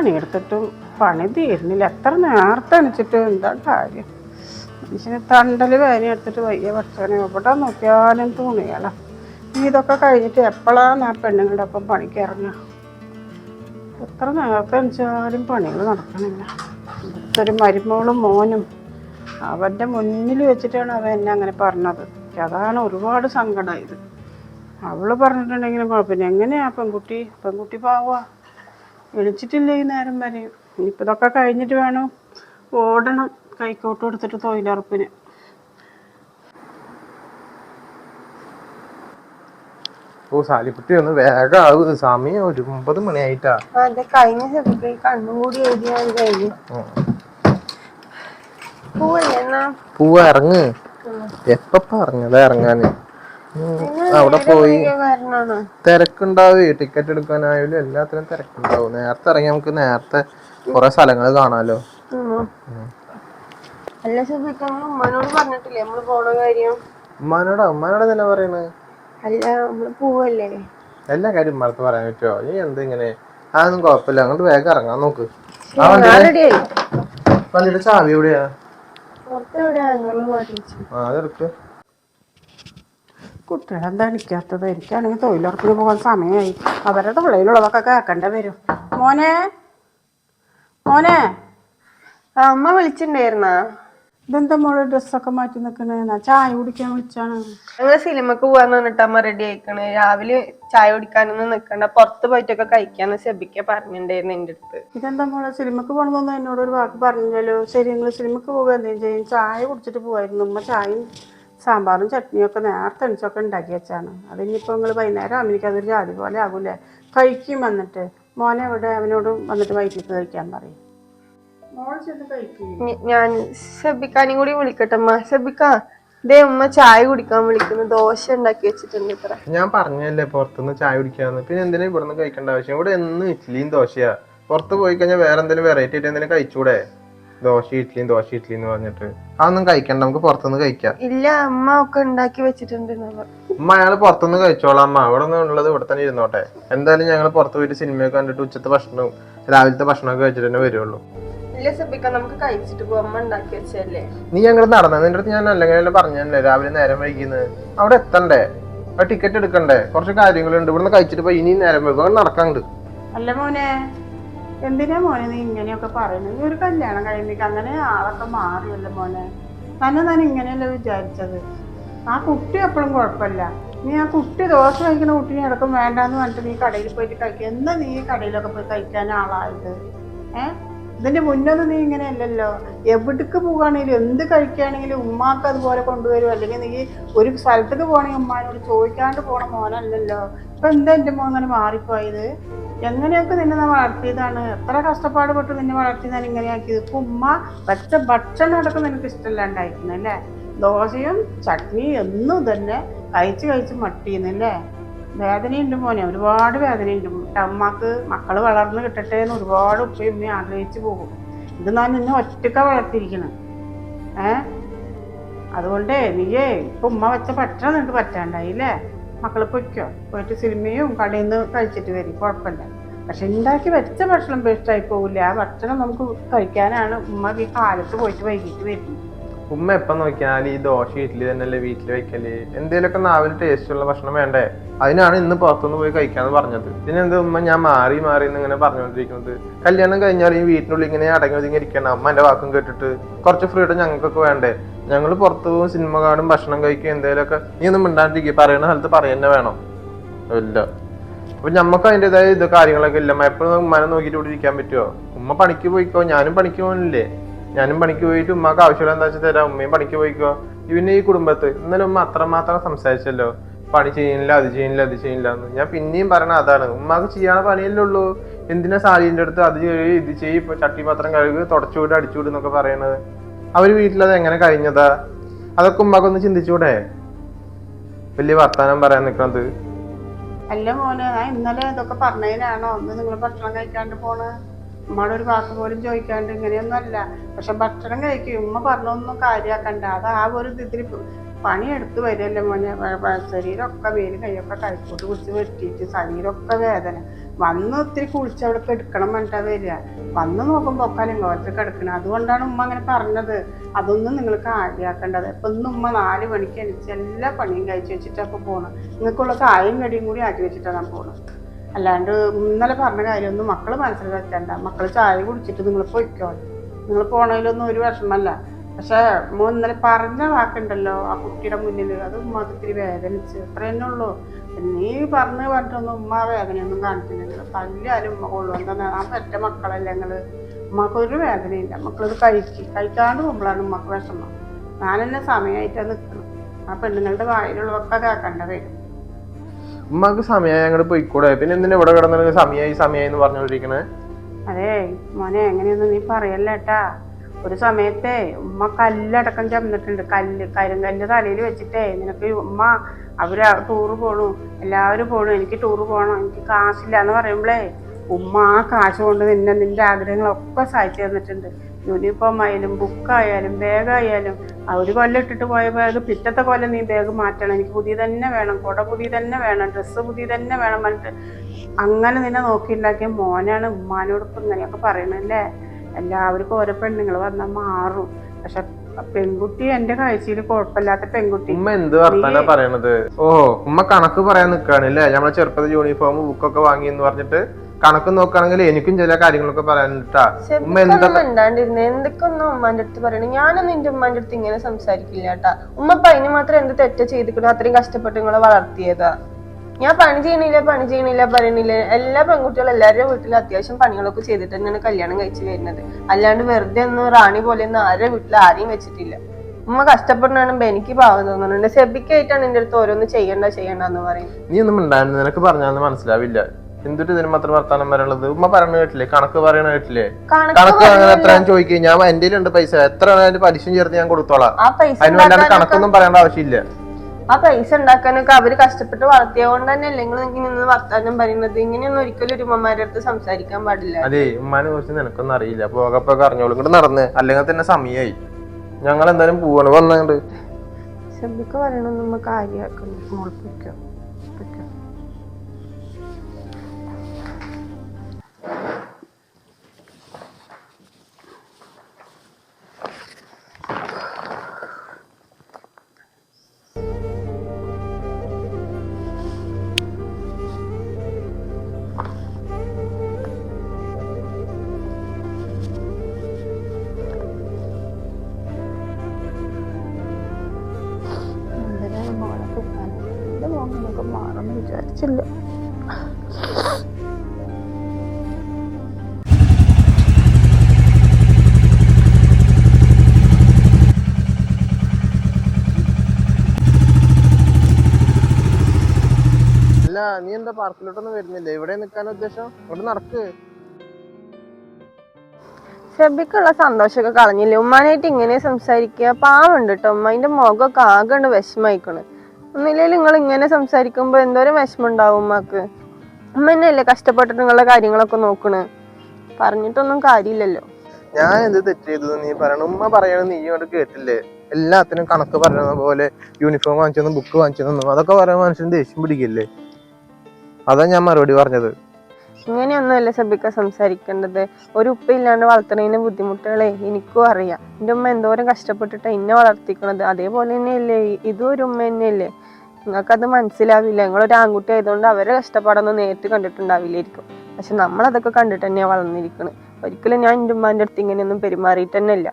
Speaker 3: പണിയെടുത്തിട്ടും പണി തീരുന്നില്ല എത്ര നേരത്തെ അണിച്ചിട്ട് എന്താ കാര്യം? മനുഷ്യന് തണ്ടൽ വേദന എടുത്തിട്ട് വയ്യ ഭക്ഷണം. എവിടെ നോക്കിയാലും തുണികളാ. ഇതൊക്കെ കഴിഞ്ഞിട്ട് എപ്പോഴാണ് ആ പെണ്ണുങ്ങളുടെ ഒപ്പം പണിക്ക് ഇറങ്ങുക എത്ര നേരത്തെ അണിച്ചാലും പണികൾ നടക്കണില്ല. ഒരു മരുമകളും മോനും അവന്റെ മുന്നിൽ വെച്ചിട്ടാണ് അവൻ എന്നെ അങ്ങനെ പറഞ്ഞത്. അതാണ് ഒരുപാട് സങ്കടമായത് അവൾ പറഞ്ഞിട്ടുണ്ടെങ്കിലും കുഴപ്പമില്ല. എങ്ങനെയാ പെൺകുട്ടി? പെൺകുട്ടി പാവാ എണിച്ചിട്ടില്ല ഈ നേരം വരെയും ഇനിയിപ്പോൾ ഇതൊക്കെ കഴിഞ്ഞിട്ട് വേണം ഓടണം. കൈക്കോട്ട് കൊടുത്തിട്ട് തൊഴിലുറപ്പിന്.
Speaker 1: ഓ സാലിക്കുട്ടി ഒന്ന് വേഗം ആവും സമയം ഒരു ഒമ്പത് മണിയായിട്ടാ.
Speaker 2: അതെ കഴിഞ്ഞ സെബിക്ക് കണ്ണും കൂടി എഴുതിയാൽ കഴിഞ്ഞു. പോവല്ലേ എന്നാ?
Speaker 1: പൂവ് ഇറങ്ങ്. എപ്പ ഇറങ്ങതാ ഇറങ്ങാന്? അവിടെ പോയി. തിരക്കുണ്ടാവേ. ടിക്കറ്റ് എടുക്കാനായാലും എല്ലാത്തിനും തിരക്കുണ്ടാവും. നേരത്തെ ഇറങ്ങി നമുക്ക് നേരത്തെ കുറെ സ്ഥലങ്ങൾ കാണാലോ.
Speaker 2: ഉമ്മനോട്
Speaker 1: ഉമ്മാനോടാ? തന്നെ
Speaker 2: പറയണേ?
Speaker 1: എല്ലാ കാര്യം ഉമ്മാടത്ത് പറയാൻ പറ്റുമോ നീ എന്ത് ഇങ്ങനെ? അതൊന്നും കുഴപ്പമില്ല. അങ്ങോട്ട് വേഗം ഇറങ്ങാൻ നോക്ക്. വണ്ടിയുടെ ചാവി എവിടെയാ? അതെടുക്ക്
Speaker 3: കുട്ടികളെന്താ എണിക്കാത്തത് എനിക്കാണെങ്കിൽ തൊഴിലുറപ്പിന് പോകാൻ സമയമായി. അവരുടെ തൊള്ളയിലുള്ളതൊക്കെ കേൾക്കേണ്ട വരും. മോനെ? മോനെ?
Speaker 2: അമ്മ വിളിച്ചിട്ടുണ്ടായിരുന്നാ?
Speaker 3: ഇതെന്താ മോൾ ഡ്രസ്സൊക്കെ മാറ്റി നിൽക്കണേ ചായ കുടിക്കാൻ വിളിച്ചാണ്.
Speaker 2: ഞങ്ങൾ സിനിമക്ക് പോവാന്ന് പറഞ്ഞിട്ട് അമ്മ റെഡി ആയിക്കണ്. രാവിലെ ചായ കുടിക്കാനൊന്നും നിക്കണ്ട. പുറത്ത് പോയിട്ടൊക്കെ കഴിക്കാന്ന് ശബിക്ക പറഞ്ഞിട്ടുണ്ടായിരുന്നു എന്റെ അടുത്ത്.
Speaker 3: ഇതെന്താ മോളെ? സിനിമക്ക് പോകണമെന്നൊന്നും എന്നോട് ഒരു വാക്ക് പറഞ്ഞല്ലോ ശരി നിങ്ങൾ സിനിമക്ക് പോകുക എന്തെങ്കിലും ചെയ്യും. ചായ കുടിച്ചിട്ട് പോവായിരുന്നു. ഉമ്മ ചായയും സാമ്പാറും ചട്നിയും ഒക്കെ നേരത്തെ എണിച്ചൊക്കെ ഉണ്ടാക്കി വെച്ചാണ്. അതിനിപ്പോൾ നിങ്ങൾ വൈകുന്നേരം ആകുമ്പോൾ അതൊരു ജാതി പോലെ ആകൂലേ കഴിക്കും വന്നിട്ട്. മോനെ എവിടെ? അവനോട് വന്നിട്ട് വൈകിട്ട് കഴിക്കാൻ പറയും.
Speaker 2: ഞാൻ ശബിക്കാനും കൂടി വിളിക്കട്ടെ അമ്മ ശബിക്ക ദേ ഉമ്മ ചായ കുടിക്കാൻ വിളിക്കുന്നു. ദോശ ഉണ്ടാക്കി വെച്ചിട്ടുണ്ട് ഇത്ര.
Speaker 1: ഞാൻ പറഞ്ഞല്ലേ പുറത്തുനിന്ന് ചായ കുടിക്കാന്ന്. പിന്നെ എന്തിനാ ഇവിടുന്ന് കഴിക്കേണ്ട ആവശ്യം? ഇവിടെ എന്നും ഇഡ്ഡലിയും ദോശയാ. പുറത്ത് പോയി കഴിഞ്ഞാൽ വേറെ എന്തെങ്കിലും വെറൈറ്റി ആയിട്ട് എന്തെങ്കിലും കഴിച്ചൂടെ? ദോശ ഇഡ്ഡലിയും ദോശ ഇഡ്ഡലി എന്ന് പറഞ്ഞിട്ട്. അതൊന്നും കഴിക്കണ്ട നമുക്ക് പുറത്തുനിന്ന് കഴിക്കാം.
Speaker 2: ഇല്ല അമ്മ ഒക്കെ ഉണ്ടാക്കി വെച്ചിട്ടുണ്ട്.
Speaker 1: അമ്മ അയാൾ പുറത്തുനിന്ന് കഴിച്ചോളാം അമ്മ. അവിടെ നിന്ന് ഉള്ളത് ഇവിടെ തന്നെ ഇരുന്നോട്ടെ. എന്തായാലും ഞങ്ങൾ പുറത്ത് പോയിട്ട് സിനിമയൊക്കെ കണ്ടിട്ട് ഉച്ചത്തെ ഭക്ഷണവും രാവിലത്തെ ഭക്ഷണമൊക്കെ കഴിച്ചിട്ട് തന്നെ വരുള്ളൂ.
Speaker 2: ഇല്ല സെബിക്ക നമുക്ക് കഴിച്ചിട്ട് പോവാം. അമ്മ ഉണ്ടാക്കി വെച്ചല്ലേ
Speaker 1: നീ ഞങ്ങൾ നടന്ന നിന്റെ അടുത്ത് ഞാൻ അല്ലെങ്കിൽ പറഞ്ഞല്ലേ? രാവിലെ നേരം വൈകിന്ന്. അവിടെ എത്തണ്ടേ? ടിക്കറ്റ് എടുക്കണ്ടേ? കുറച്ച് കാര്യങ്ങളുണ്ട്. ഇവിടുന്ന് കഴിച്ചിട്ട് പോയി. ഇനി നേരം വൈകും. നടക്കാണ്ട്.
Speaker 3: അല്ല മോനെ. എന്തിനാ മോനെ നീ ഇങ്ങനെയൊക്കെ പറയുന്നത് നീ ഒരു കല്യാണം കഴിഞ്ഞിട്ട് അങ്ങനെ ആളൊക്കെ മാറിയല്ലോ മോനെ. തന്നെ ഞാൻ ഇങ്ങനെയല്ലേ വിചാരിച്ചത്? ആ കുട്ടി എപ്പോഴും കുഴപ്പമില്ല. നീ ആ കുട്ടി ദോശ കഴിക്കുന്ന കുട്ടിനെ ഇടക്കും വേണ്ടാന്ന് പറഞ്ഞിട്ട് നീ കടയിൽ പോയിട്ട് കഴിക്കുക. എന്നാ നീ കടയിലൊക്കെ പോയി കഴിക്കാൻ ആളായത്? ഏ? ഇതിന്റെ മുന്നൊന്നും നീ ഇങ്ങനെ അല്ലല്ലോ എവിടേക്ക് പോവുകയാണെങ്കിലും എന്ത് കഴിക്കുകയാണെങ്കിലും ഉമ്മാക്ക് അതുപോലെ കൊണ്ടുവരും അല്ലെങ്കിൽ നീ ഒരു സ്ഥലത്തേക്ക് പോകണമെങ്കിൽ ഉമ്മാനോട് ചോദിക്കാണ്ട് പോണ മോനല്ലല്ലോ. ഇപ്പൊ എന്താ എന്റെ മോൻ അങ്ങനെ മാറിപ്പോയത്? എങ്ങനെയൊക്കെ നിന്നെ ഞാൻ വളർത്തിയതാണ്? എത്ര കഷ്ടപ്പാട് പെട്ട് നിന്നെ വളർത്തി ഞാൻ ഇങ്ങനെയാക്കിയത് ഇപ്പൊ ഉമ്മ വെച്ച ഭക്ഷണം അടക്കം നിനക്ക് ഇഷ്ടമല്ലാണ്ടായിരിക്കുന്നല്ലേ ദോശയും ചട്നി എന്നും തന്നെ കഴിച്ച് കഴിച്ച് മട്ടിയുന്നല്ലേ വേദനയുണ്ട് മോനെ ഒരുപാട് വേദനയുണ്ട്. അമ്മയ്ക്ക് മക്കൾ വളർന്നു കിട്ടട്ടെ എന്ന് ഒരുപാട് ഉപ്പയും ഉമ്മയും ആഗ്രഹിച്ചു പോകും. ഇത് ഞാൻ നിന്നെ ഒറ്റക്ക വളർത്തിയിരിക്കണം. ഏ? അതുകൊണ്ടേ നീയേ ഇപ്പൊ ഉമ്മ വെച്ച ഭക്ഷണം നിനക്ക് പറ്റാണ്ടായില്ലേ? മക്കൾ പൊയ്ക്കോ? പോയിട്ട് സിനിമയും കടയിൽ നിന്ന് കഴിച്ചിട്ട് വരും. കുഴപ്പമില്ല. പക്ഷെ ഉണ്ടാക്കി വെച്ച ഭക്ഷണം വേസ്റ്റായി പോകില്ല ആ ഭക്ഷണം നമുക്ക് കഴിക്കാനാണ് ഉമ്മ ഈ കാലത്ത് പോയിട്ട് വൈകിട്ട് വരുന്നത്.
Speaker 1: ഉമ്മ എപ്പം നോക്കിയാൽ ഈ ദോശ ഇഡ്ഡലി തന്നെയല്ലേ വീട്ടിൽ വെക്കൽ. എന്തേലൊക്കെ നാവിൽ ടേസ്റ്റ് ഉള്ള ഭക്ഷണം വേണ്ടേ? അതിനാണ് ഇന്ന് പുറത്തുനിന്ന് പോയി കഴിക്കാന്ന് പറഞ്ഞത്. പിന്നെ എന്താ ഉമ്മ ഞാൻ മാറി മാറി എന്ന് ഇങ്ങനെ പറഞ്ഞുകൊണ്ടിരിക്കുന്നത് കല്യാണം കഴിഞ്ഞാൽ ഈ വീട്ടിനുള്ളിൽ ഇങ്ങനെ അടങ്ങി ഒതുങ്ങി ഇരിക്കണം അമ്മ എന്റെ വാക്കും കേട്ടിട്ട് കുറച്ച് ഫ്രീഡം ഞങ്ങൾക്കൊക്കെ വേണ്ടേ? ഞങ്ങൾ പുറത്തു പോകും സിനിമ കാണും ഭക്ഷണം കഴിക്കും എന്തേലൊക്കെ. നീ ഒന്നും മിണ്ടാണ്ടിരിക്കുക പറയുന്ന സ്ഥലത്ത് പറയുന്നേ വേണം. ഇല്ല. അപ്പൊ ഞമ്മക്ക് അതിന്റെതായ ഇത് കാര്യങ്ങളൊക്കെ ഇല്ല. എപ്പോഴും ഉമ്മനെ നോക്കിയിട്ട് ഇവിടെ ഇരിക്കാൻ പറ്റുമോ ഉമ്മ പണിക്ക് പോയിക്കോ? ഞാനും പണിക്ക് പോകുന്നില്ലേ ഞാനും പണിക്ക് പോയിട്ട് ഉമ്മക്ക് ആവശ്യമുള്ള എന്താ വെച്ചാൽ തരാം. ഉമ്മയും പണിക്ക് പോയിക്കോ. ഇവന്റെ ഈ കുടുംബത്ത് ഇന്നലെ ഉമ്മ അത്രമാത്രം സംസാരിച്ചല്ലോ. പണി ചെയ്യുന്നില്ല അത് ചെയ്യുന്നില്ല അത് ചെയ്യുന്നില്ല എന്ന്. ഞാൻ പിന്നെയും പറയണ അതാണ്. ഉമ്മാക്ക് ചെയ്യാൻ പണിയല്ലേ ഉള്ളൂ. എന്തിനാ സാലിന്റെ അടുത്ത് അത് ചെയ്യ് ഇത് ചെയ്യ് ഇപ്പൊ ചട്ടി പാത്രം കഴുകി തുടച്ചുവിട് അടിച്ചുവിട് എന്നൊക്കെ പറയണത്. അവർ വീട്ടിലത് എങ്ങനെ കഴിഞ്ഞതാ? അതൊക്കെ ഉമ്മാക്കൊന്ന് ചിന്തിച്ചൂടെ? വലിയ വർത്താനം പറയാൻ നിൽക്കണത്
Speaker 3: അല്ല മോനെ ഞാൻ ഇന്നലെ ഇതൊക്കെ പറഞ്ഞതിനാണോ? നിങ്ങൾ ഭക്ഷണം കഴിക്കാണ്ട് പോണ്. ഉമ്മയുടെ ഒരു വാക്ക് പോലും ചോദിക്കാണ്ട് ഇങ്ങനെയൊന്നും അല്ല പക്ഷെ ഭക്ഷണം കഴിക്കും. ഉമ്മ പറഞ്ഞൊന്നും കാര്യാക്കണ്ട അത് ആ ഒരു ഇതിൽ പണിയെടുത്ത് വരികയല്ലേ മോനെ. ശരീരമൊക്കെ വേര് കൈയൊക്കെ കൈക്കോട്ട് കുടിച്ച് വെട്ടിയിട്ട് ശരീരമൊക്കെ വേദന. വന്ന് ഒത്തിരി കുളിച്ച് അവിടെ കിടക്കണം പറഞ്ഞിട്ടാ വരിക. വന്ന് നോക്കുമ്പോൾ ഒക്കെ ലിംഗോത്തിൽ കിടക്കണം. അതുകൊണ്ടാണ് ഉമ്മ അങ്ങനെ പറഞ്ഞത്. അതൊന്നും നിങ്ങൾ കാര്യാക്കേണ്ടത് ഇപ്പം ഇന്ന് ഉമ്മ നാല് മണിക്ക് എണിച്ച് എല്ലാ പണിയും കഴിച്ച് വെച്ചിട്ടാണ് പോണത് നിങ്ങൾക്കുള്ള കായും കടിയും കൂടി ആക്കി വെച്ചിട്ടാണ് ഞാൻ അല്ലാണ്ട് ഇന്നലെ പറഞ്ഞ കാര്യമൊന്നും മക്കൾ മനസ്സിൽ വെക്കണ്ട. മക്കൾ ചായ കുടിച്ചിട്ട് നിങ്ങൾ പൊയ്ക്കോ. നിങ്ങൾ പോണതിലൊന്നും ഒരു വിഷമല്ല. പക്ഷെ മോൻ ഇന്നലെ പറഞ്ഞ വാക്കുണ്ടല്ലോ ആ കുട്ടിയുടെ മുന്നിൽ അത് ഉമ്മ ഒത്തിരി വേദനിച്ച്. അത്ര തന്നെ ഉള്ളൂ. നീ പറഞ്ഞ് പറഞ്ഞിട്ടൊന്നും ഉമ്മ വേദനയൊന്നും കാണിച്ചില്ല തല്ലാലും ഉമ്മ കൊള്ളു. എന്താ ആ പെറ്റ മക്കളല്ലേ ഞങ്ങൾ ഉമ്മക്കൊരു വേദനയില്ല. മക്കളത് കഴിക്കും. കഴിക്കാണ്ട് പോകുമ്പോഴാണ് ഉമ്മക്ക് വിഷമം. ഞാനെന്നെ സമയമായിട്ടാണ് നിൽക്കണം ആ പെണ്ണുങ്ങളുടെ വായിലുള്ളതൊക്കെ കേൾക്കേണ്ട വരും
Speaker 1: ഉമ്മക്ക് സമയമായി അങ്ങോട്ട് പോയിക്കൂടെ? പിന്നെ എന്തിനാ ഇവിടെ കിടന്നിട്ട് സമയമായി സമയമായി എന്ന്
Speaker 3: അതെ മോനെ എങ്ങനെയൊന്നും നീ പറയല്ലേട്ടാ ഒരു സമയത്തെ ഉമ്മ കല്ലടക്കം ചമന്നിട്ടുണ്ട്. കല്ല് കരിങ്കല്ല് തലയിൽ വെച്ചിട്ടേ നിനക്ക് ഉമ്മ അവർ ടൂറ് പോണു. എല്ലാവരും പോണു. എനിക്ക് ടൂറ് പോകണം എനിക്ക് കാശില്ല എന്ന് പറയുമ്പോഴേ ഉമ്മ ആ കാശ് കൊണ്ട് നിന്നെ നിന്റെ ആഗ്രഹങ്ങളൊക്കെ സാധിച്ചു തന്നിട്ടുണ്ട്. യൂണിഫോം ആയാലും ബുക്കായാലും ആ ഒരു കൊല്ലം ഇട്ടിട്ട് പോയ ബാഗ് പിറ്റത്തെ കൊല്ലം നീ ബാഗ് മാറ്റണം. എനിക്ക് പുതിയ തന്നെ വേണം കുട പുതിയ തന്നെ വേണം ഡ്രസ്സ് പുതിയ തന്നെ വേണം പറഞ്ഞിട്ട് അങ്ങനെ നിന്നെ നോക്കിയിട്ടുണ്ടാക്കിയ മോനാണ് ഉമ്മാനോടൊപ്പം ഇങ്ങനെയൊക്കെ പറയണല്ലേ? എല്ലാവർക്കും ഓരോ പെണ്ണുങ്ങൾ വന്നാൽ മാറും. പക്ഷെ പെൺകുട്ടി എന്റെ കാഴ്ചയിൽ കുഴപ്പമില്ലാത്ത പെൺകുട്ടി.
Speaker 1: ഉമ്മ എന്ത് വർത്താനാ പറയണത്? ഓ ഉമ്മ കണക്ക് പറയാൻ നിക്കാണ് അല്ലേ നമ്മളെ ചെറുപ്പത്തിൽ യൂണിഫോം ബുക്കൊക്കെ വാങ്ങി എന്ന് പറഞ്ഞിട്ട് കണക്ക് നോക്കുകയാണെങ്കിൽ എനിക്കും ചില കാര്യങ്ങളൊക്കെ പറയാനുണ്ടാണ്ടിരുന്നു ഉമ്മ
Speaker 2: എന്തൊക്കെ ഒന്നും ഉമ്മാന്റെ അടുത്ത് പറയണേ ഞാനൊന്നും എന്റെ ഉമ്മാന്റെ അടുത്ത് ഇങ്ങനെ സംസാരിക്കില്ല കേട്ടാ ഉമ്മ ഇപ്പൊ അതിന് മാത്രം എന്ത് തെറ്റ ചെയ്തിക്കണോ? അത്രയും കഷ്ടപ്പെട്ട് നിങ്ങളെ വളർത്തിയതാ. ഞാൻ പണി ചെയ്യണില്ല പണി ചെയ്യണില്ല പറയണില്ല. എല്ലാ പെൺകുട്ടികളും എല്ലാവരുടെ വീട്ടിലും അത്യാവശ്യം പണികളൊക്കെ ചെയ്തിട്ട് തന്നെയാണ് കല്യാണം കഴിച്ചു വരുന്നത്. അല്ലാണ്ട് വെറുതെ ഒന്നും റാണി പോലെ ഒന്നും ആരുടെ വീട്ടിൽ ആരെയും വെച്ചിട്ടില്ല. ഉമ്മ കഷ്ടപ്പെടണമെന്നുമ്പോ എനിക്ക് പാവം തോന്നുന്നുണ്ട്. സെബിക്കായിട്ടാണ് എന്റെ അടുത്ത് ഓരോന്ന് ചെയ്യണ്ട ചെയ്യണ്ടെന്ന് പറയും
Speaker 1: നീ ഒന്നും ഉണ്ടായിരുന്നു നിനക്ക് പറഞ്ഞാൽ മനസ്സിലാവില്ല. എന്തിട്ട് ഇതിന് മാത്രം വർത്താനം വരാനുള്ളത് ഉമ്മ പറഞ്ഞു കേട്ടില്ലേ? കണക്ക് പറയണ കേട്ടില്ലേ?
Speaker 2: കണക്ക്
Speaker 1: അങ്ങനെ എത്രയും ചോദിക്കും. ഞാൻ എന്റെ ഉണ്ട് പൈസ. എത്ര അതിന്റെ പലിശയും ചേർത്ത് ഞാൻ കൊടുത്തോളാം. അതിന് വല്ലാണ്ട് കണക്കൊന്നും പറയേണ്ട ആവശ്യമില്ല.
Speaker 2: ആ പൈസ ഉണ്ടാക്കാനൊക്കെ അവർ കഷ്ടപ്പെട്ട് വളർത്തിയതുകൊണ്ട് തന്നെ നിങ്ങൾ നിന്ന് വർത്താനം പറയുന്നത്? ഇങ്ങനെയൊന്നും ഒരിക്കലും ഒരു ഉമ്മമാരുടെ അടുത്ത് സംസാരിക്കാൻ പാടില്ല.
Speaker 1: അതെ ഉമ്മാനെ കുറിച്ച് നിനക്കൊന്നും അറിയില്ല. പോകപ്പൊക്കെ അറിഞ്ഞോളൂ. ഇങ്ങോട്ട് നടന്ന്. അല്ലെങ്കിൽ തന്നെ സമയമായി ഞങ്ങൾ എന്തായാലും പോവാണ്. വന്നുണ്ട്
Speaker 2: ശബ്ദിക്ക് പറയണം നമ്മ കാര്യമാക്കുന്നു
Speaker 3: മോൾ മാറുമെന്ന്
Speaker 1: അല്ല നീ എന്താ പാർക്കിലോട്ടൊന്നും വരുന്നില്ല? ഇവിടെ നിൽക്കാൻ ഉദ്ദേശം? ഇവിടെ നടക്ക്.
Speaker 2: ഷബിക്കുള്ള സന്തോഷമൊക്കെ കളഞ്ഞില്ലേ? ഉമ്മാനായിട്ട് ഇങ്ങനെ സംസാരിക്കുക. പാവുണ്ട് കേട്ടോ ഉമ്മന്റെ മുഖമൊക്കെ ആകണ്ട് വിഷമായിക്കണ് ഒന്നില്ലെങ്കിൽ നിങ്ങൾ ഇങ്ങനെ സംസാരിക്കുമ്പോൾ എന്തോരം വിഷമം ഉണ്ടാവും ഉമ്മക്ക്? ഉമ്മ തന്നെയല്ലേ കഷ്ടപ്പെട്ടിട്ട് നിങ്ങളുടെ കാര്യങ്ങളൊക്കെ നോക്കണ്? പറഞ്ഞിട്ടൊന്നും കാര്യമില്ലല്ലോ.
Speaker 1: ഞാൻ എന്ത് തെറ്റ് ചെയ്തു? നീ പറയണം ഉമ്മ പറയണ നീ ഇങ്ങോട്ട് കേട്ടില്ലേ? എല്ലാത്തിനും കണക്ക് പറയുന്ന പോലെ യൂണിഫോം വാങ്ങിച്ചു ബുക്ക് വാങ്ങിച്ചു അതൊക്കെ പറയാൻ മനുഷ്യന് ദേഷ്യം പിടിക്കില്ലേ? അതാ ഞാൻ മറുപടി പറഞ്ഞത്.
Speaker 2: ഇങ്ങനെയൊന്നുമല്ല സബിക്ക സംസാരിക്കേണ്ടത്. ഒരു ഉപ്പ ഇല്ലാണ്ട് വളർത്തുന്നതിന്റെ ബുദ്ധിമുട്ടുകളെ എനിക്കും അറിയാം. എന്റെ ഉമ്മ എന്തോരം കഷ്ടപ്പെട്ടിട്ട് എന്നെ വളർത്തിക്കണത്. അതേപോലെ തന്നെയല്ലേ ഇതും ഒരു ഉമ്മ തന്നെയല്ലേ. നിങ്ങൾക്കത് മനസ്സിലാവില്ല. നിങ്ങളൊരു ആൺകുട്ടി ആയതുകൊണ്ട് അവരെ കഷ്ടപ്പാടൊന്നും നേരിട്ട് കണ്ടിട്ടുണ്ടാവില്ലായിരിക്കും. പക്ഷെ നമ്മളതൊക്കെ കണ്ടിട്ട് തന്നെയാണ് വളർന്നിരിക്കുന്നത് ഒരിക്കലും ഞാൻ എന്റെ ഉമ്മാന്റെ അടുത്ത് ഇങ്ങനെയൊന്നും പെരുമാറിയിട്ട് തന്നെ ഇല്ല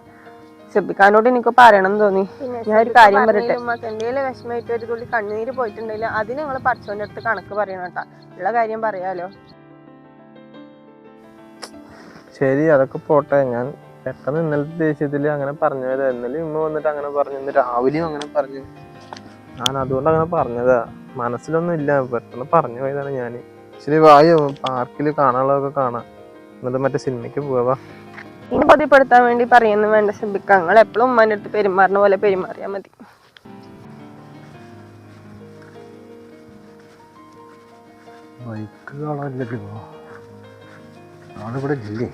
Speaker 2: എനിക്ക് പറയണം എന്ന് തോന്നി ഞാൻ ഒരു കാര്യം പറയട്ടെ? എന്തെങ്കിലും വിഷമമായിട്ട് ഒരു തുള്ളി കണ്ണുനീര് പോയിട്ടുണ്ടെങ്കിൽ അതിന് നിങ്ങൾ പഠിച്ചവന്റെ അടുത്ത് കണക്ക് പറയണം കേട്ടാ. ഉള്ള കാര്യം പറയാലോ.
Speaker 1: ശരി അതൊക്കെ പോട്ടെ. ഞാൻ പെട്ടെന്ന് ഇന്നലത്തെ ദേഷ്യത്തിൽ അങ്ങനെ പറഞ്ഞു ഇന്നലെ ഉമ്മ വന്നിട്ട് അങ്ങനെ പറഞ്ഞു ഇന്ന് രാവിലെയും അങ്ങനെ പറഞ്ഞു. ഞാൻ അതുകൊണ്ട് അങ്ങനെ പറഞ്ഞതാ. മനസ്സിലൊന്നും ഇല്ല. പെട്ടെന്ന് പറഞ്ഞു പോയതാണ് ഞാൻ ശരി വായോ പാർക്കിൽ കാണാനുള്ളതൊക്കെ കാണാം. എന്നിട്ട് മറ്റേ സിനിമയ്ക്ക് പോവാ
Speaker 2: ഇനി ബോധ്യപ്പെടുത്താൻ വേണ്ടി പറയുന്നു വേണ്ട ശ്രദ്ധിക്ക നിങ്ങൾ എപ്പോഴും ഉമ്മാന്റെ അടുത്ത് പെരുമാറുന്ന പോലെ പെരുമാറിയാൽ മതി.
Speaker 4: ബൈക്ക് കാണാനില്ലല്ലോ ആളിവിടെ ഇല്ലേ?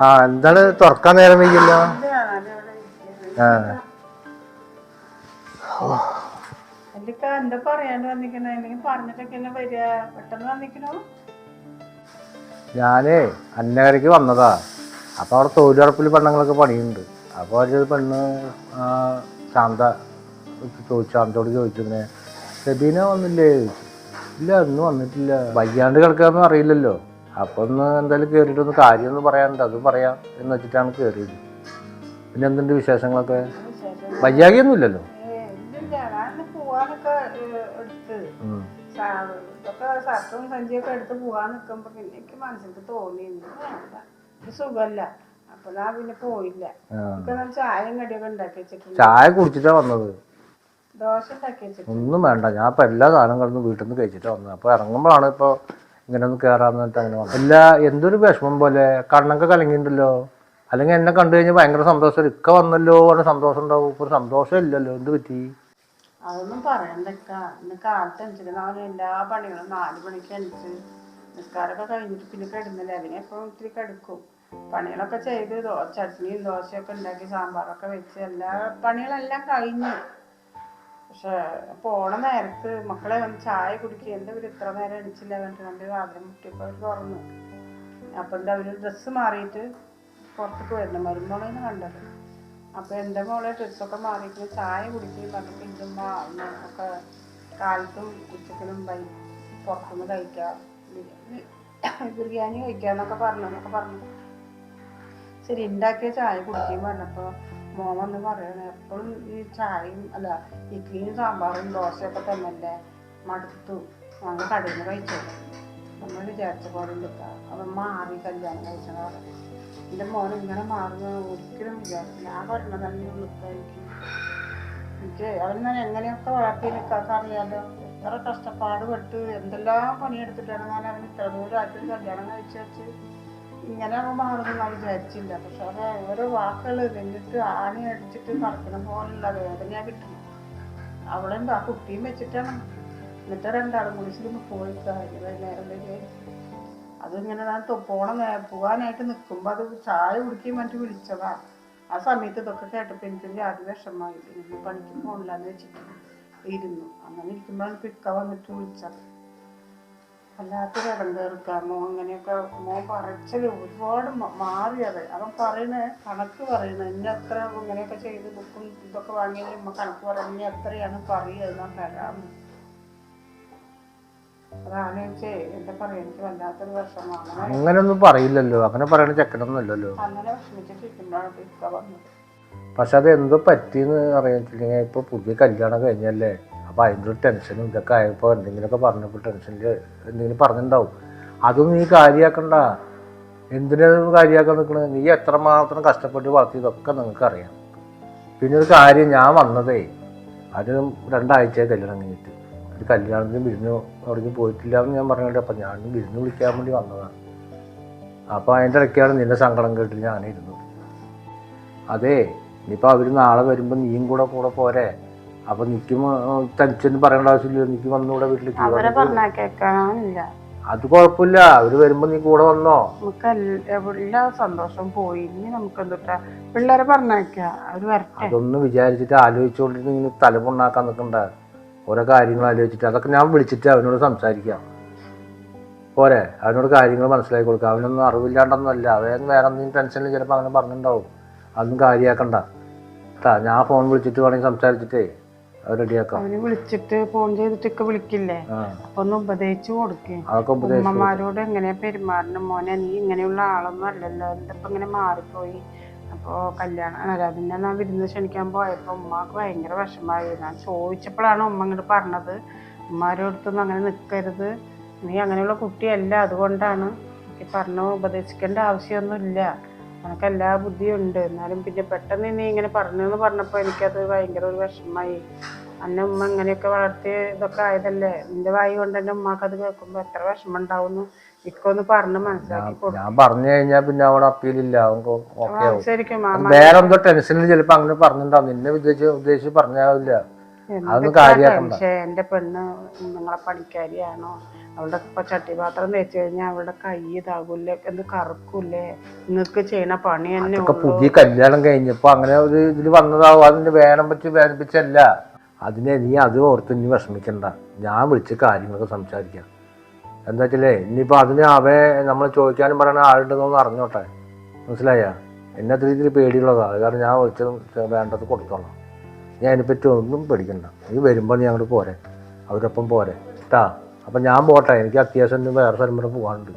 Speaker 4: ആ എന്താണ് തുറക്കാൻ നേരം വയ്ക്കില്ല ആ.
Speaker 3: എന്താ പറയാണ്ട് വന്നിക്കണ? എന്തെങ്കിലും പറഞ്ഞിട്ടൊക്കെ വരിക? പെട്ടെന്ന് വന്നിക്കണോ?
Speaker 4: ഞാനേ അന്നകരയ്ക്ക് വന്നതാ. അപ്പൊ അവിടെ തൊഴിലുറപ്പിൽ പെണ്ണുങ്ങളൊക്കെ പണിയുണ്ട്. അപ്പോൾ ഒരു പെണ്ണ് ആ, ശാന്ത ചോദിച്ചു ശാന്തോട് ചോദിച്ചിരുന്നേ സെബീന വന്നില്ലേ? ചോദിച്ചു ഇല്ല ഇന്ന് വന്നിട്ടില്ല. വയ്യാണ്ട് കിടക്കാന്ന് അറിയില്ലല്ലോ. അപ്പൊ ഒന്ന് എന്തായാലും കയറിയിട്ട് ഒന്ന് കാര്യം ഒന്ന് പറയാനുണ്ട്. അത് പറയാം എന്ന് വെച്ചിട്ടാണ് കയറിയത് പിന്നെ എന്തുണ്ട് വിശേഷങ്ങളൊക്കെ? വയ്യാകിയൊന്നുമില്ലല്ലോ
Speaker 3: പോവാനൊക്കെ എടുത്ത്.
Speaker 4: ഉം.
Speaker 3: ഇതൊക്കെ ഷർട്ടും സഞ്ചിയൊക്കെ എടുത്ത് പോവാൻ നിൽക്കുമ്പോ പിന്നെ എനിക്ക് മനസ്സിലേക്ക് തോന്നിയിരുന്നു വേണ്ട. ഇത് സുഖമല്ല അപ്പൊ ഞാൻ പിന്നെ പോയില്ല.
Speaker 4: ആ.
Speaker 3: ഇപ്പൊ ഞാൻ ചായയും കടിയൊക്കെ ഉണ്ടാക്കി വെച്ചിട്ടുണ്ട്.
Speaker 4: ചായ കുടിച്ചിട്ടാ വന്നത്.
Speaker 3: ദോശ ഉണ്ടാക്കി വെച്ചിട്ടുണ്ട്.
Speaker 4: ഒന്നും വേണ്ട. ഞാൻ ഇപ്പൊ എല്ലാ സാധനം കിടന്ന് വീട്ടിൽ നിന്ന് കഴിച്ചിട്ടാ വന്നത്. അപ്പൊ ഇറങ്ങുമ്പോഴാണ് ഇപ്പൊ ഇങ്ങനെ ഒന്ന് കയറാന്ന് പറഞ്ഞിട്ട് അങ്ങനെ വന്നു. അല്ല എന്തൊരു വിഷമം പോലെ കണ്ണൊക്കെ കലങ്ങിയിട്ടുണ്ടല്ലോ. അല്ലെങ്കിൽ എന്നെ കണ്ടു കഴിഞ്ഞാൽ ഭയങ്കര സന്തോഷം ഇക്ക വന്നല്ലോ പറഞ്ഞ സന്തോഷം ഉണ്ടാവും. ഇപ്പൊ സന്തോഷം ഇല്ലല്ലോ. എന്ത് പറ്റി?
Speaker 3: അതൊന്നും പറയണ്ടക്ക പണികളൊക്കെ ചെയ്ത് ചട്നിയും ദോശയൊക്കെ ഉണ്ടാക്കി സാമ്പാറൊക്കെ വെച്ച് എല്ലാ പണികളെല്ലാം കഴിഞ്ഞു പക്ഷെ പോണ നേരത്ത് മക്കളെ വന്ന് ചായ കുടിക്കുക എന്താ ഇവർ ഇത്ര നേരം അടിച്ചില്ല കണ്ടിട്ട് രണ്ട് വാതിലും മുട്ടിയപ്പോൾ അവർ തുറന്നു. അപ്പം എന്താ അവർ ഡ്രസ്സ് മാറിയിട്ട് പുറത്തേക്ക് വരുന്നു മരുമോളേന്ന് കണ്ടത്. അപ്പൊ എന്റെ മോളെ ഡ്രസ്സൊക്കെ മാറിയിട്ട് ചായ കുടിക്കുകയും പറഞ്ഞിട്ട് ഇതുമ്മ ഒക്കെ കാലത്തും ഉച്ചക്കലും വൈ പുറത്തുനിന്ന് കഴിക്കാം ബിരിയാണി ബിരിയാണി കഴിക്കാന്നൊക്കെ പറഞ്ഞു എന്നൊക്കെ പറഞ്ഞു. ശരി ഉണ്ടാക്കിയ ചായ കുടിക്കുകയും പറഞ്ഞപ്പോൾ മോൻ പറയുന്നത് എപ്പോഴും ഈ ചായയും അല്ല ഇഡ്ഡലിയും സാമ്പാറും ദോശയൊക്കെ തന്നെയല്ലേ മടുത്തു. ഞങ്ങൾ കടയിൽ നിന്ന് കഴിച്ചോളൂ നമ്മൾ വിചാരിച്ച പോലെ നിൽക്കാം അവൻ മാറി കല്യാണം കഴിച്ചതാണ് എന്റെ മോൻ ഇങ്ങനെ മാറുന്ന ഒരിക്കലും വിചാരിച്ചു ഞാൻ പറഞ്ഞത് തന്നെ നിൽക്കുക എനിക്ക് അവൻ എങ്ങനെയൊക്കെ വളർത്തി നിൽക്കാത്ത അറിയാലോ. എത്ര കഷ്ടപ്പാട് പെട്ട് എന്തെല്ലാം പണിയെടുത്തിട്ടാണ് ഞാൻ അവൻ ഇത്ര ദൂരമായിട്ട് കല്യാണം കഴിച്ചു വെച്ച് ഇങ്ങനെ മാറുമെന്ന് ഞാൻ വിചാരിച്ചില്ല. പക്ഷെ അത് ഓരോ വാക്കുകൾ എന്നിട്ട് ആണി അടിച്ചിട്ട് നടക്കുന്ന പോലുള്ള വേദനയാ കിട്ടുന്നു അവളെന്താ ആ കുട്ടിയും വെച്ചിട്ടാണ്. എന്നിട്ട് രണ്ടാളും കൂടി സിനിമ പോയി വൈകുന്നേരം അതിങ്ങനെ ഞാൻ പോണം പോവാനായിട്ട് നിൽക്കുമ്പോൾ അത് ചായ കുടിക്കുകയും മറ്റു വിളിച്ചതാ. ആ സമയത്ത് ഇതൊക്കെ കേട്ടപ്പോൾ എനിക്ക് ആദ്യ വിഷമമായി. ഇനി പണിക്ക് പോകണില്ലാന്ന് വെച്ചിട്ട് ഇരുന്നു. അങ്ങനെ ഇരിക്കുമ്പോഴാണ് പിക്ക വന്നിട്ട് വിളിച്ചത്. വല്ലാത്തൊരു ഇടങ്കേറിക്ക മോൻ അങ്ങനെയൊക്കെ മോൻ പറച്ചിൽ ഒരുപാട് മാറി മാറിയത് അവൻ പറയണ കണക്ക് പറയണ ഇന്ന എത്ര ഇങ്ങനെയൊക്കെ ചെയ്ത് ബുക്കും ഇതൊക്കെ വാങ്ങിയത് ഉമ്മ കണക്ക് പറയണ ഇനി എത്രയാണ് പറയുക ഞാൻ തരാമെന്ന് അതാലോചിച്ചേ എന്താ പറയാ എനിക്ക് വല്ലാത്തൊരു വിഷമാണ് അങ്ങനെ
Speaker 4: അങ്ങനെയൊന്നും പറയില്ലല്ലോ. അങ്ങനെ പറയണ ചെക്കനൊന്നും അല്ലല്ലോ. പക്ഷെ അത് എന്തോ പറ്റിയെന്ന് അറിയിച്ചില്ലെങ്കിൽ ഇപ്പൊ പുതിയ കല്യാണം കഴിഞ്ഞല്ലേ? അപ്പൊ അതിന്റെ ഒരു ടെൻഷനും ഇതൊക്കെ ആയപ്പോൾ എന്തെങ്കിലുമൊക്കെ പറഞ്ഞപ്പോൾ ടെൻഷനിൽ എന്തെങ്കിലും പറഞ്ഞിട്ടുണ്ടാവും അതും നീ കാര്യമാക്കണ്ട എന്തിനാ കാര്യമാക്കാൻ നിൽക്കണത് നീ എത്രമാത്രം കഷ്ടപ്പെട്ട് വളർത്തിയതൊക്കെ നിങ്ങൾക്ക് അറിയാം പിന്നെ ഒരു കാര്യം ഞാൻ വന്നതേ അത് രണ്ടാഴ്ചയായി കല്യാണം കഴിഞ്ഞിട്ട്. ഒരു കല്യാണത്തിന് വിരുന്ന് അവിടേക്ക് പോയിട്ടില്ല എന്ന് ഞാൻ പറഞ്ഞിട്ട് അപ്പം ഞാൻ വിരുന്ന് വിളിക്കാൻ വേണ്ടി വന്നതാണ് അപ്പോൾ അതിന്റെ ഇടയ്ക്കാണ് നിന്റെ സങ്കടം കേട്ടിട്ട് ഞാനിരുന്നു അതെ ഇനിയിപ്പോൾ അവർ നാളെ വരുമ്പോൾ നീയും കൂടെ കൂടെ പോരെ. അപ്പൊ നിക്കും തനിച്ചൊന്നും പറയേണ്ട ആവശ്യമില്ല. നിക്ക് വന്നൂടെ വീട്ടിലേക്ക്
Speaker 3: അവരെ പറഞ്ഞാ കേക്കാനില്ല.
Speaker 4: അത് കുഴപ്പമില്ല. അവർ വരുമ്പോ നീ കൂടെ വന്നോ?
Speaker 3: നമുക്ക് എല്ല- എല്ലാ സന്തോഷം പോയി. ഇനി നമുക്ക് എന്തുട്ടാ? പിള്ളേരെ പറഞ്ഞേക്ക അവർ വരട്ടെ.
Speaker 4: അതൊന്നും വിചാരിച്ചിട്ട് ആലോചിച്ചുകൊണ്ടിരുന്ന് ഇങ്ങനെ തലമുണ്ടാക്കാൻ നിൽക്കണ്ട ഓരോ കാര്യങ്ങൾ ആലോചിച്ചിട്ട് അതൊക്കെ ഞാൻ വിളിച്ചിട്ട് അവനോട് സംസാരിക്കാം. പോരെ. അവനോട് കാര്യങ്ങൾ മനസ്സിലാക്കി കൊടുക്കാം. അവനൊന്നും അറിവില്ലാണ്ടൊന്നുമല്ല. അവൻ വേറെ എന്തെങ്കിലും ടെൻഷനിൽ ചിലപ്പോൾ അങ്ങനെ പറഞ്ഞിട്ടുണ്ടാവും. അതൊന്നും കാര്യമാക്കണ്ട കേട്ടാ ഞാൻ ഫോൺ വിളിച്ചിട്ട് വേണമെങ്കിൽ സംസാരിച്ചിട്ടേ. റെഡിയാക്കാം
Speaker 3: അവന് വിളിച്ചിട്ട് ഫോൺ ചെയ്തിട്ടൊക്കെ വിളിക്കില്ലേ? അപ്പൊ ഒന്ന് ഉപദേശിച്ചു കൊടുക്കേ.
Speaker 4: അമ്മമാരോട്
Speaker 3: ഉമ്മമാരോട് എങ്ങനെയാ പെരുമാറണം മോനെ? നീ ഇങ്ങനെയുള്ള ആളൊന്നും അല്ലല്ലോ. എന്തപ്പോ ഇങ്ങനെ മാറിപ്പോയി? അപ്പോ കല്യാണം അല്ല പിന്നെ ഞാൻ വിരുന്ന് ക്ഷണിക്കാൻ പോയപ്പോ ഉമ്മക്ക് ഭയങ്കര വിഷമായി ഞാൻ ചോദിച്ചപ്പോഴാണ് ഉമ്മ ഇങ്ങോട്ട് പറഞ്ഞത്. ഉമ്മാരുടെ അടുത്തൊന്നും അങ്ങനെ നിൽക്കരുത് നീ അങ്ങനെയുള്ള കുട്ടിയല്ല അതുകൊണ്ടാണ് എനിക്ക് പറഞ്ഞു ഉപദേശിക്കേണ്ട ആവശ്യമൊന്നുമില്ല. നിനക്ക് എല്ലാ ബുദ്ധിയും ഉണ്ട് എന്നാലും പിന്നെ പെട്ടെന്ന് നീ ഇങ്ങനെ പറഞ്ഞു എന്ന് പറഞ്ഞപ്പോൾ എനിക്കത് ഭയങ്കര ഒരു വിഷമമായി. അന്നെ ഉമ്മ ഇങ്ങനെയൊക്കെ വളർത്തി ഇതൊക്കെ ആയതല്ലേ? നിന്റെ വായി കൊണ്ട് തന്നെ ഉമ്മാക്ക് അത് കേൾക്കുമ്പോ എത്ര വിഷമം ഉണ്ടാവുന്നു ഇക്കൊന്ന് പറഞ്ഞ് മനസ്സിലാക്കി കൊടുക്കും.
Speaker 4: ഞാൻ പറഞ്ഞു കഴിഞ്ഞാൽ പിന്നെ അവിടെ അപ്പീലില്ല.
Speaker 3: ശരിക്കും മാമ
Speaker 4: വേറെ എന്തോ ടെൻഷനിൽ ചിലപ്പോ അങ്ങനെ പറഞ്ഞിട്ടുണ്ടാവും നിന്നെ ഉദ്ദേശിച്ച് ഉദ്ദേശിച്ച് പറഞ്ഞാവില്ല. അതൊന്നും
Speaker 3: എന്തൊക്കെ
Speaker 4: കാര്യാക്കണ്ട.
Speaker 3: എന്റെ പെണ്ണ് നിങ്ങളെ പണിക്കാരിയാണോ? അവളുടെ ഇപ്പൊ ചട്ടിപാത്രം തേച്ച് കഴിഞ്ഞാൽ അവളുടെ കൈ ഇതാകൂലേ എന്ത് കറുക്കൂലേ നിങ്ങൾക്ക് ചെയ്യണ പണി തന്നെ
Speaker 4: പുതിയ കല്യാണം കഴിഞ്ഞപ്പോ അങ്ങനെ ഒരു ഇതിൽ വന്നതാവും. അതിന് വേണം പറ്റി വേദനിപ്പിച്ചല്ല അതിനെ നീ അത് ഓർത്ത് ഇനി വിഷമിക്കണ്ട. ഞാൻ വിളിച്ച് കാര്യങ്ങളൊക്കെ സംസാരിക്കാം. എന്താ വെച്ചാലേ ഇനിയിപ്പോൾ അതിന് അവയെ നമ്മൾ ചോദിക്കാനും പറയണ ആളുണ്ടെന്നൊന്ന് അറിഞ്ഞോട്ടെ. മനസ്സിലായ? എന്നെ അത്ര രീതിയിൽ പേടിയുള്ളതാണ് അത് കാരണം ഞാൻ വിളിച്ച് വേണ്ടത് കൊടുത്തോളാം. ഞാൻ അതിനെപ്പറ്റി ഒന്നും പേടിക്കണ്ട. നീ വരുമ്പോൾ നീ അങ്ങോട്ട് പോരെ. അവരൊപ്പം പോരെ. കേട്ടാ അപ്പം ഞാൻ പോട്ടെ. എനിക്ക് അത്യാവശ്യം ഒന്നും വേറെ സ്ഥലം വരെ പോകാനുണ്ട്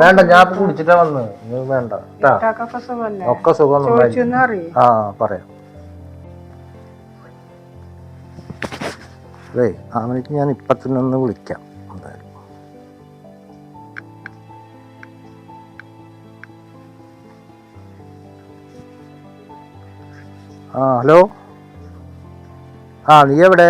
Speaker 4: വേണ്ട ഞാൻ കുടിച്ചിട്ടാ വന്ന്. വേണ്ട. ഒക്കെ സുഖം ആ പറയാം. അതെ അവനിക്ക് ഞാൻ ഇപ്പം തന്നെ ഒന്ന് വിളിക്കാം ആ ഹലോ? ആ നീ എവിടെ?